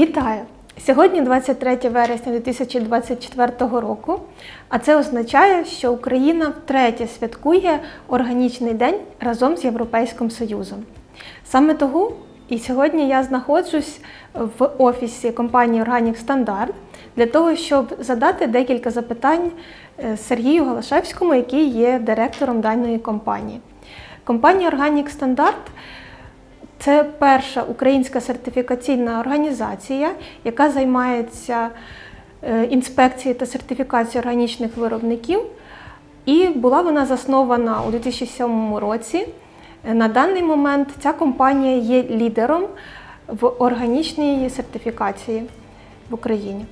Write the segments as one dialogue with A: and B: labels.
A: Вітаю! Сьогодні 23 вересня 2024 року, а це означає, що Україна втретє святкує органічний день разом з Європейським Союзом. Саме того і сьогодні я знаходжусь в офісі компанії Organic Standard для того, щоб задати декілька запитань е, Сергію Галашевському, який є директором даної компанії. Компанія Organic Standard це перша українська сертифікаційна організація, яка займається е, інспекцією та сертифікацією органічних виробників. І була вона заснована у 2007 році. Е, На даний момент ця компанія є лідером в органічній сертифікації в Україні.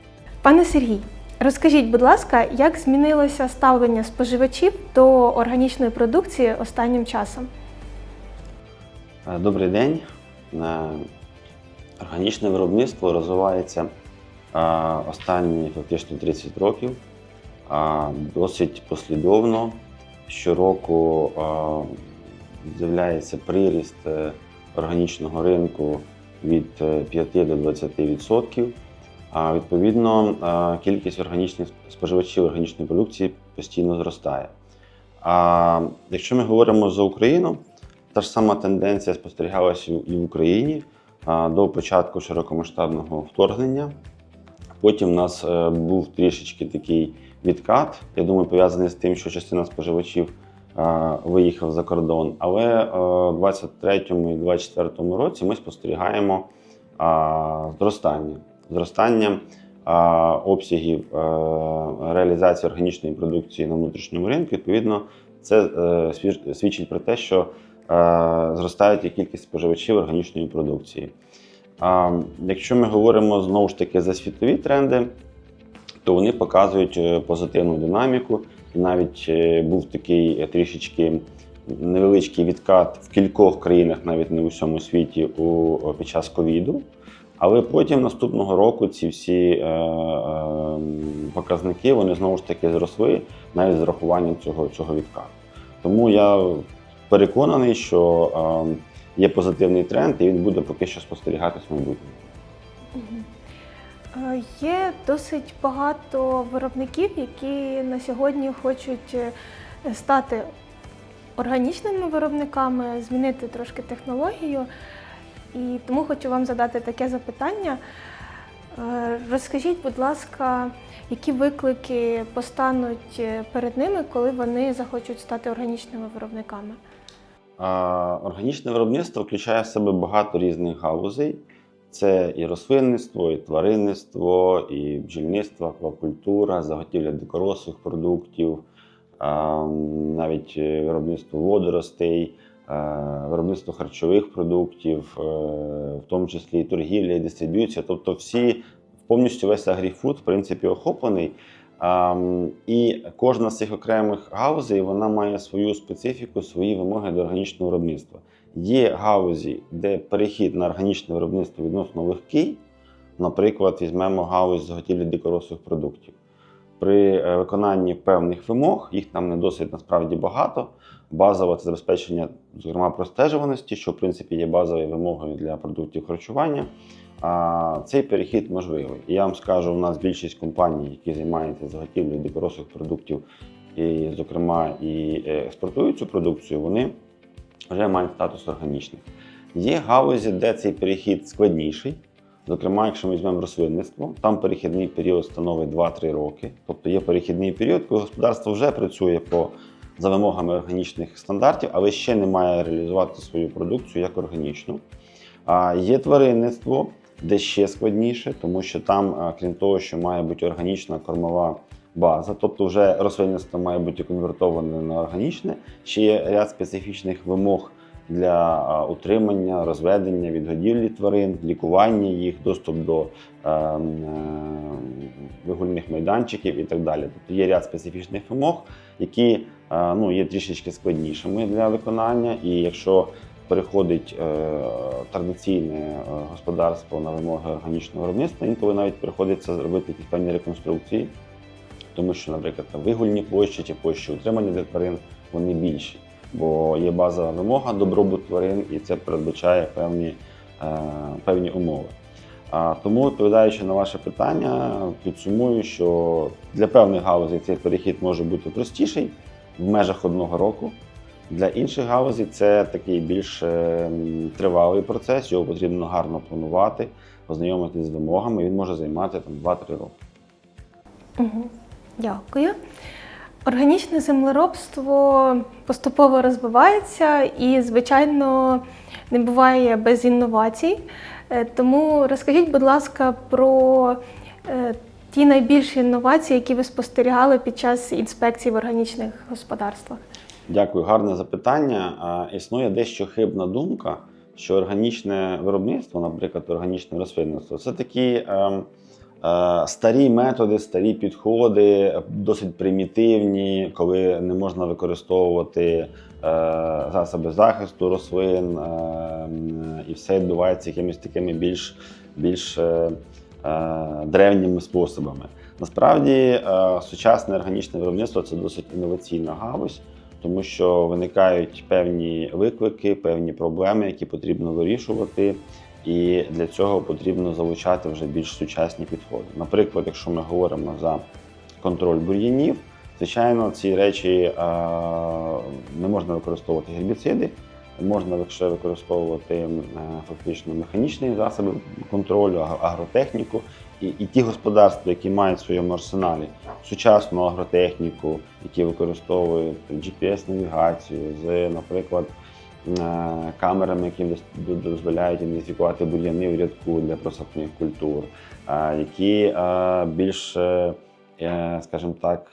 A: Пане Сергій, розкажіть, будь ласка, як змінилося ставлення споживачів до органічної продукції останнім часом?
B: Е, Добрий день. Е, Органічне виробництво розвивається е, останні фактично 30 років. Досить послідовно. Щороку з'являється приріст органічного ринку від е, 5 до 20%. А відповідно, кількість органічних споживачів органічної продукції постійно зростає. А якщо ми говоримо за Україну, та ж сама тенденція спостерігалася і в Україні до початку широкомасштабного вторгнення. Потім у нас е, був трішечки такий відкат. Я думаю, пов'язаний з тим, що частина споживачів е, виїхав за кордон. Але е, в 23-му і 24-му році ми спостерігаємо зростання. Зростання обсягів реалізації органічної продукції на внутрішньому ринку. Відповідно, це свідчить про те, що зростає і кількість споживачів органічної продукції. Якщо ми говоримо знову ж таки за світові тренди, то вони показують е, позитивну динаміку. І навіть е, був такий е, трішечки невеличкий відкат в кількох країнах, навіть не у всьому світі, у, під час ковіду. Але потім наступного року ці всі е, е, показники вони знову ж таки зросли навіть з урахуванням цього, цього відкату. Тому я переконаний, що е, є позитивний тренд, і він буде поки що спостерігатись в майбутньому.
A: Е, Є досить багато виробників, які на сьогодні хочуть е, стати органічними виробниками, змінити трошки технологію. І тому хочу вам задати таке запитання. Е, Розкажіть, будь ласка, які виклики постануть перед ними, коли вони захочуть стати органічними виробниками?
B: Органічне виробництво включає в себе багато різних галузей. Це і рослинництво, і тваринництво, і бджільництво, аквакультура, заготівля дикорослих продуктів, навіть е, виробництво водоростей, виробництво харчових продуктів, е, в тому числі і торгівля, і дистриб'юція. Тобто всі повністю весь агріфуд, в принципі, охоплений. І кожна з цих окремих галузей вона має свою специфіку, свої вимоги до органічного виробництва. Є галузі, де перехід на органічне виробництво відносно легкий. Наприклад, візьмемо галузь заготівлі дикорослих продуктів. При е, виконанні певних вимог, їх там не досить насправді багато. Базове це забезпечення, зокрема, простежуваності, що в принципі є базовою вимогою для продуктів харчування. А цей перехід можливий. Я вам скажу, у нас більшість компаній, які займаються заготівлею дикорослих продуктів, і, зокрема, і е, експортують цю продукцію, вони вже мають статус органічних. Є галузі, де цей перехід складніший. Зокрема, якщо ми візьмемо рослинництво, там перехідний період становить 2-3 роки. Тобто є перехідний період, коли господарство вже працює по за вимогами органічних стандартів, але ще не має реалізувати свою продукцію як органічну. А є тваринництво, де ще складніше, тому що там, крім того, що має бути органічна кормова база, тобто вже рослинництво має бути конвертоване на органічне, ще є ряд специфічних вимог для утримання, розведення, відгодівлі тварин, лікування їх, доступ до е, е, вигульних майданчиків і так далі. Тобто є ряд специфічних вимог, які е, ну, є трішечки складнішими для виконання. І якщо переходить е, традиційне е, господарство на вимоги органічного виробництва, інколи навіть приходиться зробити якісь певні реконструкції, тому що, наприклад, вигульні площі чи площі утримання для тварин вони більші, бо є базова вимога добробут тварин, і це передбачає певні, е, певні умови. Тому, відповідаючи на ваше питання, підсумую, що для певних галузей цей перехід може бути простіший в межах одного року. Для інших галузей це такий більш е, тривалий процес, його потрібно гарно планувати, ознайомитись з вимогами. Він може займати там 2-3 роки.
A: Угу. Дякую. Органічне землеробство поступово розвивається і, звичайно, не буває без інновацій. Е, Тому розкажіть, будь ласка, про е, ті найбільші інновації, які ви спостерігали під час інспекцій в органічних господарствах.
B: Дякую, гарне запитання. Існує дещо хибна думка, що органічне виробництво, наприклад, органічне рослинництво, це такі ем, е, старі методи, старі підходи, досить примітивні, коли не можна використовувати е, засоби захисту рослин, е, і все відбувається якимись такими більш, більш е, е, древніми способами. Насправді, е, сучасне органічне виробництво це досить інноваційна галузь тому що виникають певні виклики, певні проблеми, які потрібно вирішувати, і для цього потрібно залучати вже більш сучасні підходи. Наприклад, якщо ми говоримо за контроль бур'янів, звичайно, ці речі не можна використовувати гербіциди. Можна лише використовувати е, фактично механічні засоби контролю, агротехніку. І, і ті господарства, які мають в своєму арсеналі сучасну агротехніку, які використовують GPS-навігацію з, наприклад, е, камерами, які дозволяють ідентифікувати бур'яни в рядку для просапних культур, які е, більш, скажімо так,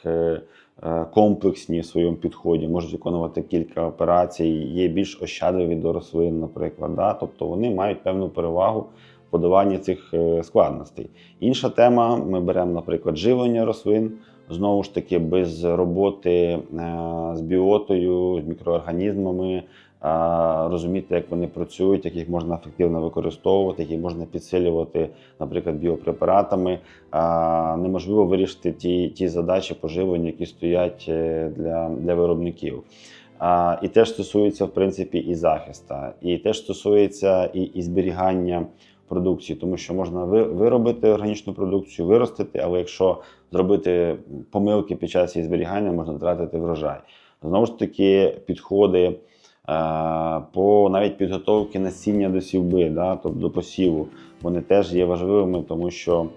B: комплексні в своєму підході, можуть виконувати кілька операцій, є більш ощадливі до рослин, наприклад. Да? Тобто вони мають певну перевагу в подаванні цих е, складностей. Інша тема: ми беремо, наприклад, живлення рослин. Знову ж таки, без роботи е, з біотою, з мікроорганізмами, е, розуміти, як вони працюють, як їх можна ефективно використовувати, як їх можна підсилювати, наприклад, біопрепаратами. Неможливо вирішити ті, ті задачі поживлення, які стоять е, для, для виробників. А, і теж стосується, в принципі, і захисту, і теж стосується і, і зберігання продукції, тому що можна ви- виробити органічну продукцію, виростити, але якщо зробити помилки під час її зберігання, можна втратити врожай. Знову ж таки, підходи по навіть підготовки насіння до сівби, да, тобто до посіву, вони теж є важливими, тому що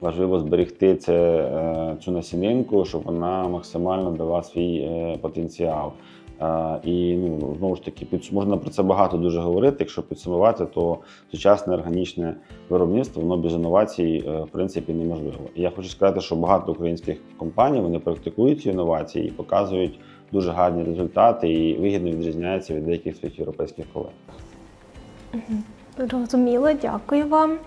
B: важливо зберегти це, е, цю насінинку, щоб вона максимально дала свій е, потенціал. Е, І ну, знову ж таки, можна про це багато дуже говорити. Якщо підсумувати, то сучасне органічне виробництво воно без інновацій е, в принципі неможливо. І я хочу сказати, що багато українських компаній вони практикують ці інновації і показують дуже гарні результати і вигідно відрізняються від деяких своїх європейських колег.
A: Зрозуміло, дякую вам.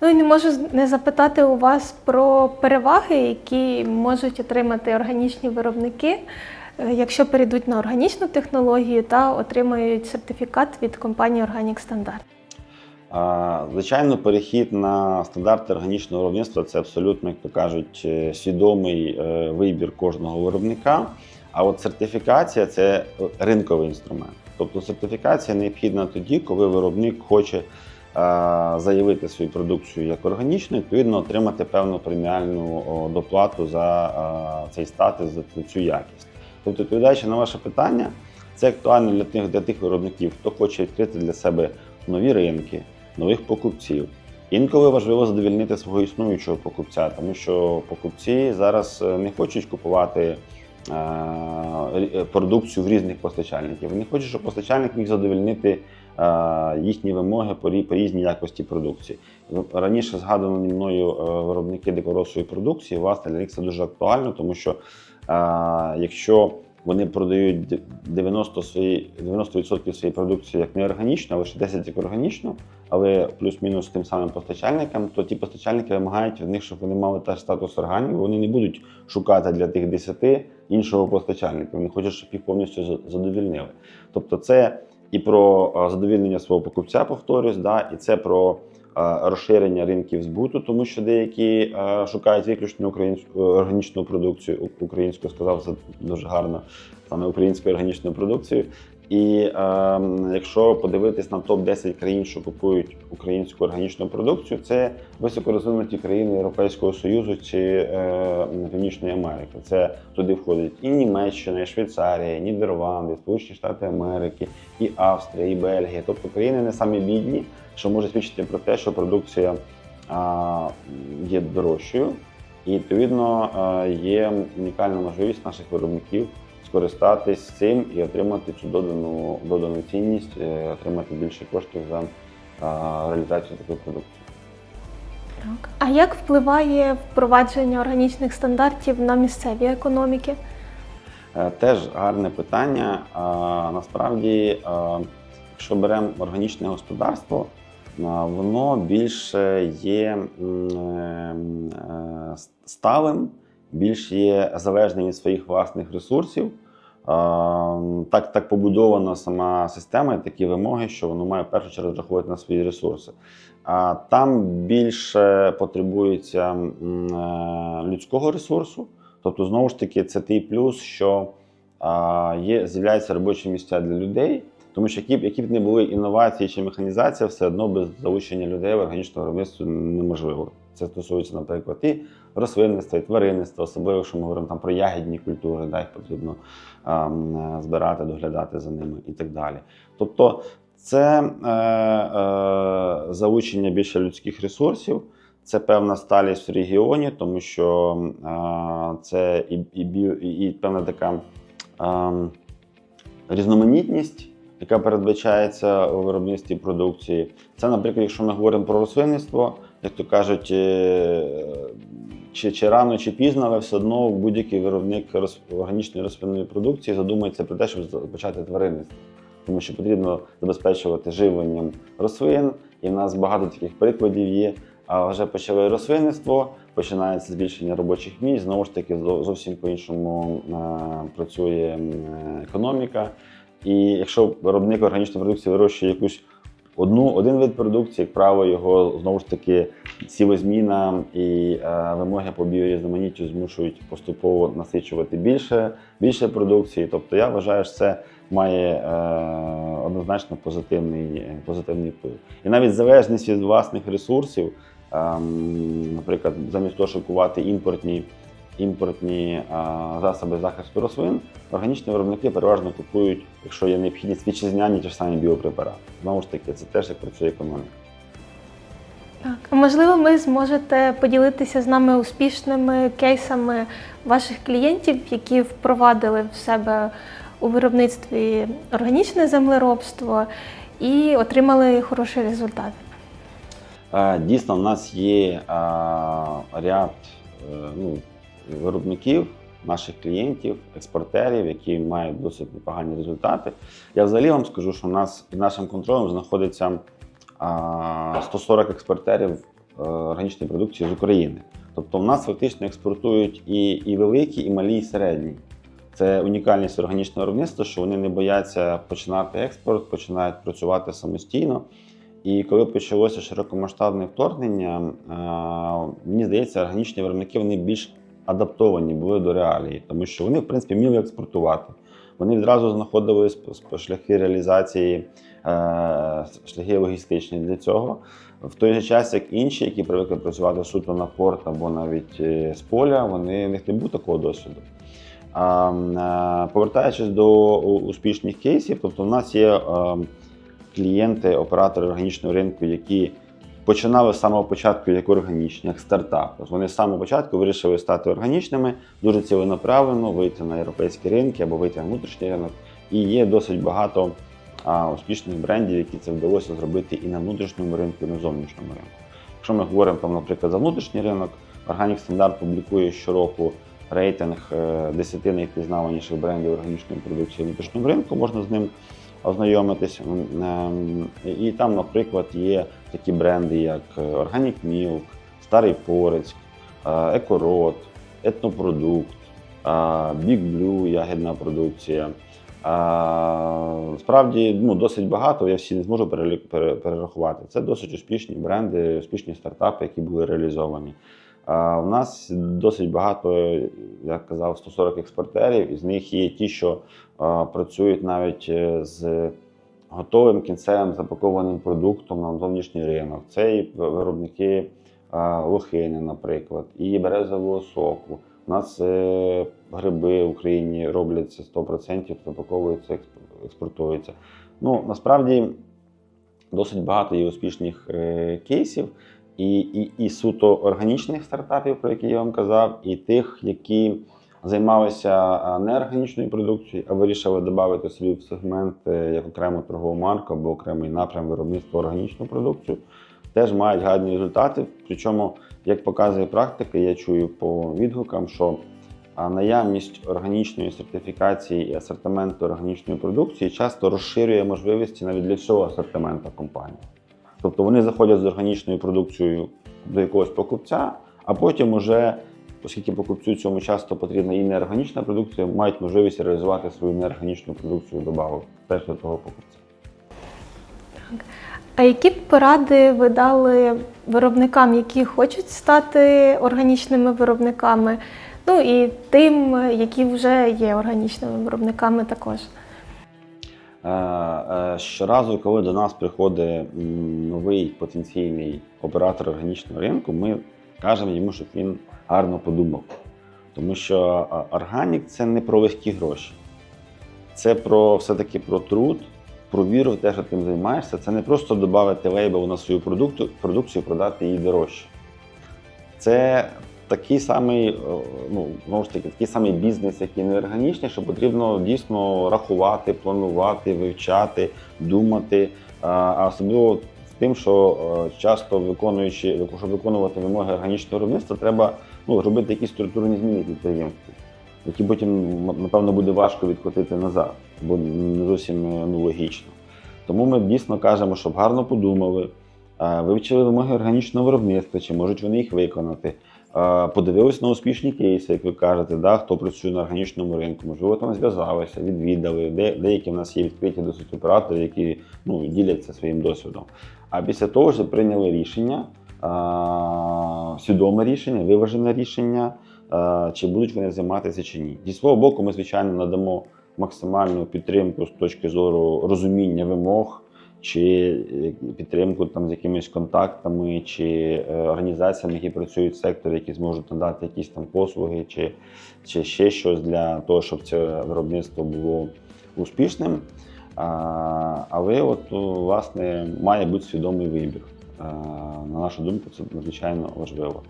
A: Ну і не можу не запитати у вас про переваги, які можуть отримати органічні виробники, е, якщо перейдуть на органічну технологію та отримають сертифікат від компанії Organic Standard.
B: Звичайно, перехід на стандарти органічного виробництва це абсолютно, як то кажуть, е, свідомий е, вибір кожного виробника. А от сертифікація це ринковий інструмент. Тобто сертифікація необхідна тоді, коли виробник хоче е, заявити свою продукцію як органічну, відповідно отримати певну преміальну доплату за е, цей статус, за цю якість. Тобто, відповідаючи на ваше питання, це актуально для тих, для тих виробників, хто хоче відкрити для себе нові ринки, нових покупців. Інколи важливо задовільнити свого існуючого покупця, тому що покупці зараз е, не хочуть купувати продукцію в різних постачальників. Вони хочуть, щоб постачальник міг задовільнити е, їхні вимоги по, різній якості продукції. Раніше згадані мною е, виробники дикоросової продукції, власне, для них це дуже актуально, тому що е, якщо вони продають д- 90 свої 90% своєї продукції як неорганічно, а лише 10 як органічно, але плюс-мінус тим самим постачальникам, то ті постачальники вимагають від них, щоб вони мали теж статус органів. Вони не будуть шукати для тих 10 іншого постачальника. Вони хочуть, щоб їх повністю за- задовільнили. Тобто, це і про задовільнення свого покупця, повторюсь, да, і це про розширення ринків збуту, тому що деякі е, шукають виключно українську е, органічну продукцію, українську сказав це дуже гарно, саме українську органічну продукцію. І е, якщо подивитись на топ 10 країн, що купують українську органічну продукцію, це високорозвинуті країни Європейського Союзу чи е, Північної Америки. Це туди входить і Німеччина, і Швейцарія, і Нідерланди, Сполучені Штати Америки, і Австрія, і Бельгія. Тобто країни не самі бідні, що може свідчити про те, що продукція а, є дорожчою, і відповідно є унікальна можливість наших виробників скористатись цим і отримати цю додану додану цінність, е, отримати більше коштів за реалізацію такої продукції.
A: Так. А як впливає впровадження органічних стандартів на місцеві економіки?
B: Е, Теж гарне питання. Насправді, якщо беремо органічне господарство, воно більше є е, сталим, більш є залежним від своїх власних ресурсів. Так, так побудована сама система і такі вимоги, що воно має в першу чергу розраховувати на свої ресурси. А там більше потребується е, людського ресурсу. Тобто, знову ж таки, це той плюс, що є, з'являються робочі місця для людей, тому що які б, які б не були інновації чи механізація, все одно без залучення людей в органічне виробництво неможливо. Це стосується, наприклад, і рослинництва, і тваринництва, особливо, якщо ми говоримо там про ягідні культури, да, їх потрібно а, збирати, доглядати за ними і так далі. Тобто, це е, е, залучення більше людських ресурсів. Це певна сталість в регіоні, тому що е, це і, і, і, і певна така е, різноманітність, яка передбачається у виробництві продукції. Це, наприклад, якщо ми говоримо про рослинництво, як то кажуть, е, чи, чи рано, чи пізно, але все одно будь-який виробник органічної рослинної продукції задумується про те, щоб почати тваринництво. Тому що потрібно забезпечувати живленням рослин, і в нас багато таких прикладів є. А вже почали рослинництво, починається збільшення робочих місць. Знову ж таки, зовсім по-іншому е, працює е, економіка. І якщо виробник органічної продукції вирощує якусь одну один вид продукції, як правило, його знову ж таки сівозміна і е, вимоги по біорізноманіттю змушують поступово насичувати більше, більше продукції. Тобто я вважаю, що це має е, однозначно позитивний, позитивний вплив. І навіть залежність від власних ресурсів, ем, наприклад, замість того, щоб кувати імпортні, імпортні е, засоби захисту рослин, органічні виробники переважно купують, якщо є необхідність, вітчизняні ті ж самі біопрепарати. Знову ж таки, це теж як працює економіка.
A: Так. А можливо, ви зможете поділитися з нами успішними кейсами ваших клієнтів, які впровадили в себе у виробництві органічне землеробство і отримали хороший результат.
B: Е, Дійсно, в нас є е, ряд ну, виробників, наших клієнтів, експортерів, які мають досить непогані результати. Я взагалі вам скажу, що в нас під нашим контролем знаходиться 140 експортерів е, органічної продукції з України. Тобто, в нас фактично експортують і, і великі, і малі, і середні. Це унікальність органічного виробництва, що вони не бояться починати експорт, починають працювати самостійно. І коли почалося широкомасштабне вторгнення, е, мені здається, органічні виробники вони більш адаптовані були до реалії, тому що вони, в принципі, вміли експортувати. Вони відразу знаходили шляхи реалізації, е, шляхи логістичні для цього. В той же час, як інші, які привикли працювати суто на порт або навіть е, з поля, вони в них не було такого досвіду. Е, повертаючись до успішних кейсів, тобто в нас є клієнти, оператори органічного ринку, які починали з самого початку як органічні, як стартап. Вони з самого початку вирішили стати органічними, дуже ціленаправленно вийти на європейські ринки або вийти на внутрішній ринок. І є досить багато а, успішних брендів, які це вдалося зробити і на внутрішньому ринку, і на зовнішньому ринку. Якщо ми говоримо там, наприклад, за внутрішній ринок, Organic Standard публікує щороку рейтинг е, 10 найпізнаваніших брендів органічної продукції внутрішнього ринку, можна з ним ознайомитись. Ем, І там, наприклад, є такі бренди, як е, Organic Milk, Старий Порецьк, Екорот, Етнопродукт, е, Big Blue, ягідна продукція. Е, Справді ну, досить багато, я всі не зможу перерахувати. Це досить успішні бренди, успішні стартапи, які були реалізовані. У нас досить багато я казав, 140 експортерів, із них є ті, що працюють навіть з готовим кінцевим запакованим продуктом на зовнішній ринок. Це і виробники лохини, наприклад, і березового соку. У нас е, гриби в Україні робляться 100%, запаковуються, експ- експортуються. Ну, насправді досить багато є успішних е, кейсів, і, і, і суто органічних стартапів, про які я вам казав, і тих, які займалися не органічною продукцією, а вирішили додати собі в сегмент е, як окрему торгову марку або окремий напрям виробництва органічну продукцію. Теж мають гарні результати. Причому, як показує практика, я чую по відгукам, що наявність органічної сертифікації і асортименту органічної продукції часто розширює можливості навіть для всього асортименту компанії. Тобто вони заходять з органічною продукцією до якогось покупця, а потім уже, оскільки покупцю цьому часто потрібна і неорганічна продукція, мають можливість реалізувати свою неорганічну продукцію добавок теж до того покупця.
A: А які б поради ви дали виробникам, які хочуть стати органічними виробниками? Ну і тим, які вже є органічними виробниками також.
B: Е, е, Щоразу, коли до нас приходить новий потенційний оператор органічного ринку, ми кажемо йому, щоб він гарно подумав. Тому що органік це не про легкі гроші. Це про все-таки про труд, про віру в те, що ти займаєшся. Це не просто додати лейбл на свою продукту, продукцію, продати її дорожче. Це такий самий, е, ну, знову ж таки, такий самий бізнес, як і неорганічний, що потрібно дійсно рахувати, планувати, вивчати, думати. А особливо тим, що е, часто виконуючи, щоб виконувати вимоги органічного виробництва, треба ну, робити якісь структурні зміни в підприємстві, які потім, напевно, буде важко відкотити назад, бо не зовсім е, ну, логічно. Тому ми дійсно кажемо, щоб гарно подумали, вивчили вимоги органічного виробництва, чи можуть вони їх виконати. Подивились на успішні кейси, як ви кажете, да, хто працює на органічному ринку, можливо, там зв'язалися, відвідали. Де, деякі в нас є відкриті досить оператори, які ну, діляться своїм досвідом. А після того вже прийняли рішення, е, свідоме рішення, виважене рішення, е, чи будуть вони займатися чи ні. Зі свого боку, ми, звичайно, надамо максимальну підтримку з точки зору розуміння вимог чи е, підтримку там з якимись контактами, чи е, організаціями, які працюють в секторі, які зможуть надати якісь там послуги, чи, чи ще щось для того, щоб це виробництво було успішним. А, але от власне має бути свідомий вибір. На нашу думку, це надзвичайно важливо.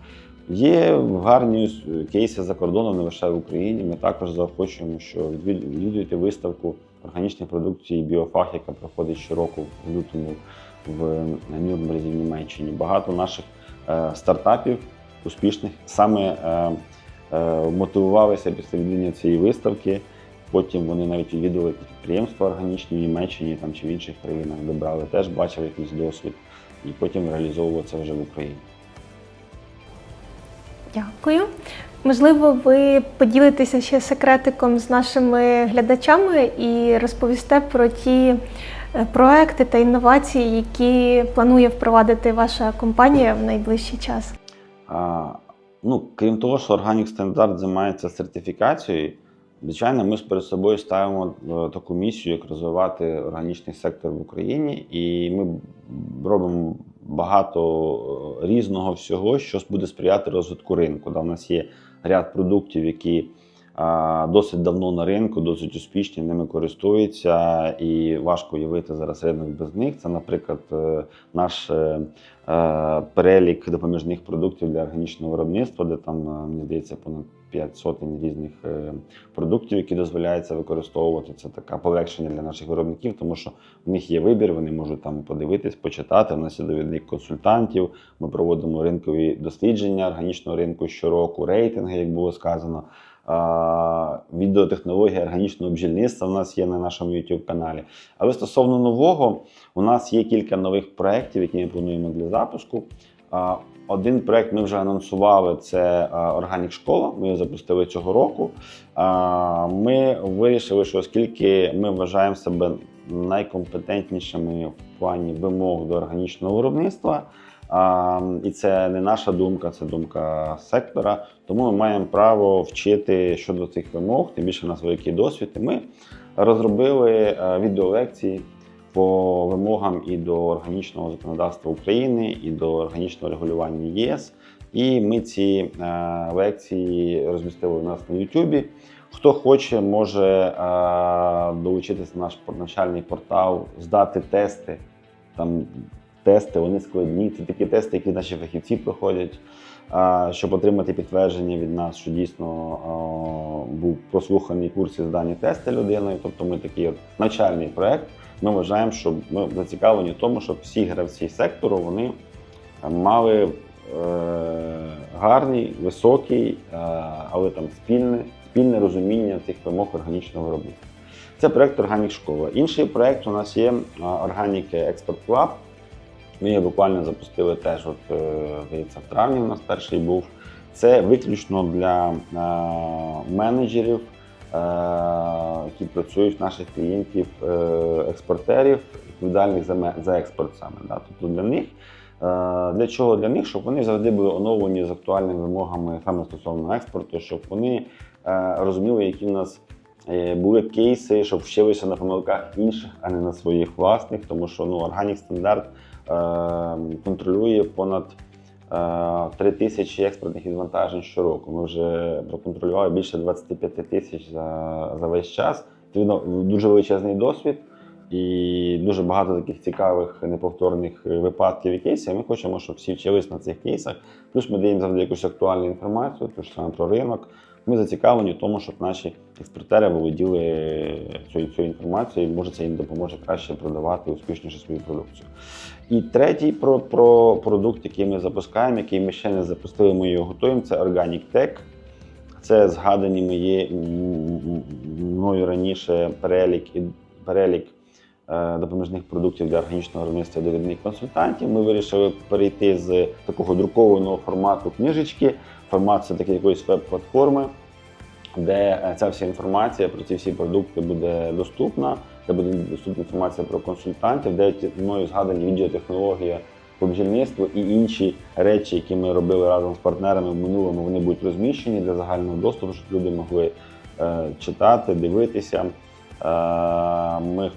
B: Є гарні кейси за кордоном, не лише в Україні. Ми також заохочуємо, що відвід- відвідуйте виставку органічної продукції Біофах, яка проходить щороку в лютому в Нюрнберзі в Німеччині. Багато наших е, стартапів успішних саме е, е, мотивувалися після відвідування цієї виставки. Потім вони навіть відвідували підприємства органічні в Німеччині там, чи в інших країнах, де брали, теж бачили якийсь досвід, і потім реалізовували це вже в Україні.
A: Дякую. Можливо, ви поділитеся ще секретиком з нашими глядачами і розповісте про ті е, проекти та інновації, які планує впровадити ваша компанія в найближчий час.
B: А, ну, крім того, що Organic Standard займається сертифікацією, звичайно, ми ж перед собою ставимо е, таку місію, як розвивати органічний сектор в Україні, і ми робимо багато е, різного всього, що буде сприяти розвитку ринку. Да, у нас є ряд продуктів, які досить давно на ринку, досить успішні, ними користуються, і важко уявити зараз ринок без них. Це, наприклад, е, наш е, перелік допоміжних продуктів для органічного виробництва, де там, мені здається, понад 5 сотень різних е, продуктів, які дозволяється використовувати. Це таке полегшення для наших виробників, тому що в них є вибір, вони можуть там подивитись, почитати. У нас є довідник консультантів. Ми проводимо ринкові дослідження органічного ринку щороку, рейтинги, як було сказано. Відеотехнологія органічного бджільництва у нас є на нашому youtube каналі. Але стосовно нового, у нас є кілька нових проєктів, які ми плануємо для запуску. Один проєкт ми вже анонсували: це Органік школа. Ми її запустили цього року. А, Ми вирішили, що оскільки ми вважаємо себе найкомпетентнішими в плані вимог до органічного виробництва, і це не наша думка, це думка сектора. Тому ми маємо право вчити щодо цих вимог, тим більше в нас великий досвід. Ми розробили е, відеолекції по вимогам і до органічного законодавства України, і до органічного регулювання ЄС. І ми ці е, лекції розмістили у нас на Ютубі. Хто хоче, може е, долучитися на наш навчальний портал, здати тести. Там тести, вони складні. Це такі тести, які наші фахівці проходять, е, щоб отримати підтвердження від нас, що дійсно був прослуханий курс і здані тести людиною. Тобто ми такий от навчальний проект. Ми вважаємо, що ми зацікавлені в тому, щоб всі гравці сектору вони мали е, гарний, високий, е, але там спільне, спільне розуміння цих вимог органічного виробництва. Це проект Органік Школа. Інший проект у нас є Органік Експорт Club. Ми його буквально запустили теж, от, е, здається, в травні у нас перший був. Це виключно для е, менеджерів, е, які працюють наших клієнтів, е, експортерів, відповідальних за, експорт саме. Тобто для них Для чого для них? Щоб вони завжди були оновлені з актуальними вимогами саме стосовно експорту, щоб вони розуміли, які в нас були кейси, щоб вчилися на помилках інших, а не на своїх власних, тому що ну, Organic стандарт контролює понад 3 тисячі експортних відвантажень щороку. Ми вже проконтролювали більше 25 тисяч за, за весь час. Відповідно, дуже величезний досвід. І дуже багато таких цікавих неповторних випадків і кейсів. Ми хочемо, щоб всі вчились на цих кейсах. Плюс ми даємо завжди якусь актуальну інформацію, ту ж саме про ринок. Ми зацікавлені в тому, щоб наші експортери володіли цією цією інформацією, може це їм допоможе краще продавати успішніше свою продукцію. І третій про, про продукт, який ми запускаємо, який ми ще не запустили, ми його готуємо, це Organic Tech. Це згадані мої мною раніше перелік перелік е, допоміжних продуктів для органічного виробництва довідних консультантів. Ми вирішили перейти з такого друкованого формату книжечки, формат все таки якоїсь веб-платформи, де е, ця вся інформація про ці всі продукти буде доступна, де буде доступна інформація про консультантів, де мною згадані відеотехнологія по бджільництву і інші речі, які ми робили разом з партнерами в минулому, вони будуть розміщені для загального доступу, щоб люди могли е, читати, дивитися. Е, Ми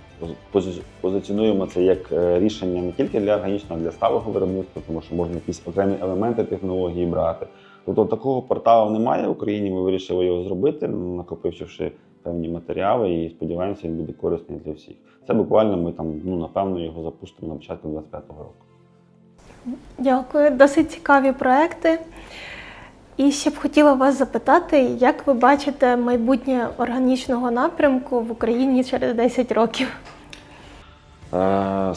B: пози- позиціонуємо це як рішення не тільки для органічного, а для сталого виробництва, тому що можна якісь окремі елементи технології брати. Тобто такого порталу немає в Україні. Ми вирішили його зробити, накопивши певні матеріали, і сподіваємося, він буде корисний для всіх. Це буквально ми там, ну напевно, його запустимо на початку 25-го року.
A: Дякую, досить цікаві проекти. І ще б хотіла вас запитати, як ви бачите майбутнє органічного напрямку в Україні через 10 років?
B: Е,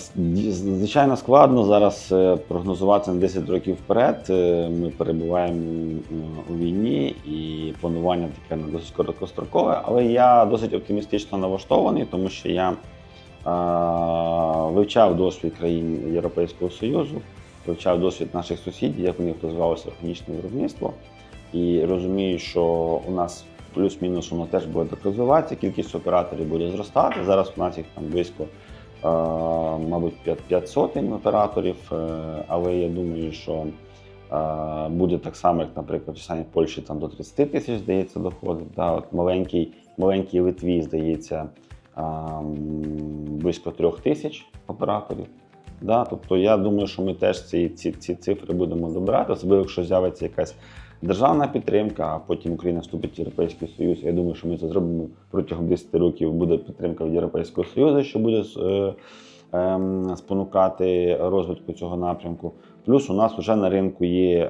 B: Звичайно, складно зараз е, прогнозувати на 10 років вперед. Е, Ми перебуваємо у війні і планування таке на досить короткострокове, але я досить оптимістично налаштований, тому що я вивчав досвід країн Європейського Союзу, вивчав досвід наших сусідів, як у них розвивалося органічне виробництво, і розумію, що у нас плюс-мінус воно теж буде так розвиватися, кількість операторів буде зростати. Зараз у нас їх там близько мабуть, 500 операторів, е, але я думаю, що е, буде так само, як, наприклад, в самій Польщі там до 30 тисяч, здається, доходить. Да, от маленький, маленькій Литві, здається, е, близько 3 тисяч операторів. Да, тобто я думаю, що ми теж ці, ці, ці цифри будемо добирати, особливо якщо з'явиться якась державна підтримка, а потім Україна вступить в Європейський Союз. Я думаю, що ми це зробимо протягом 10 років. Буде підтримка від Європейського Союзу, що буде е, ем, спонукати розвитку цього напрямку. Плюс у нас вже на ринку є, е,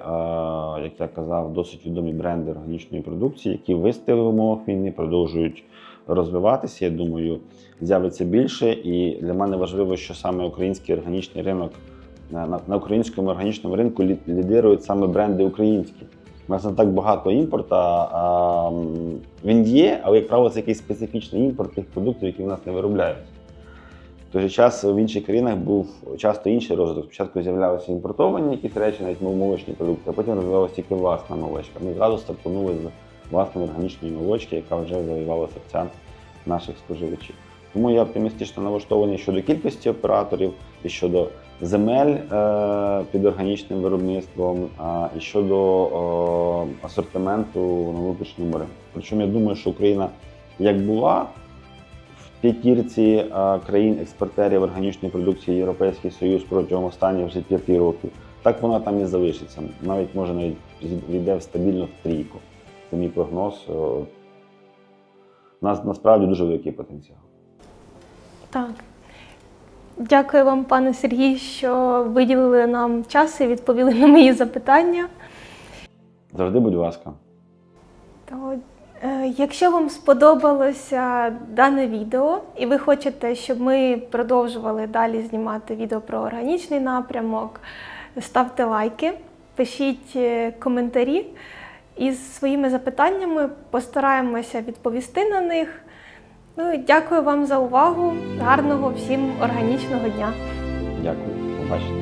B: як я казав, досить відомі бренди органічної продукції, які вистояли в умовах війни, продовжують розвиватися. Я думаю, з'явиться більше. І для мене важливо, що саме український органічний ринок на, на, українському органічному ринку лі- лідирують саме бренди українські. У нас не так багато імпорту, він є, але, як правило, це якийсь специфічний імпорт тих продуктів, які в нас не виробляються. В той же час в інших країнах був часто інший розвиток. Спочатку з'являлися імпортовані якісь речі, навіть молочні продукти, а потім розвивалася тільки власна молочка. Ми зразу стартанули з власної органічної молочки, яка вже завоювала серця наших споживачів. Тому я оптимістично налаштований щодо кількості операторів і щодо земель е, під органічним виробництвом і щодо е, асортименту на внутрішньому ринку. Причому я думаю, що Україна як була в п'ятірці е, країн-експортерів органічної продукції Європейський Союз протягом останніх вже п'яти років, так вона там і залишиться. Навіть може навіть війде стабільно в трійку. Це мій прогноз. У нас насправді дуже великий потенціал.
A: Так. Дякую вам, пане Сергій, що виділили нам час і відповіли на мої запитання.
B: Завжди, будь ласка.
A: То, е, якщо вам сподобалося дане відео, і ви хочете, щоб ми продовжували далі знімати відео про органічний напрямок, ставте лайки, пишіть е, коментарі із своїми запитаннями, постараємося відповісти на них. Ну дякую вам за увагу. Гарного всім органічного дня!
B: Дякую. Побачення.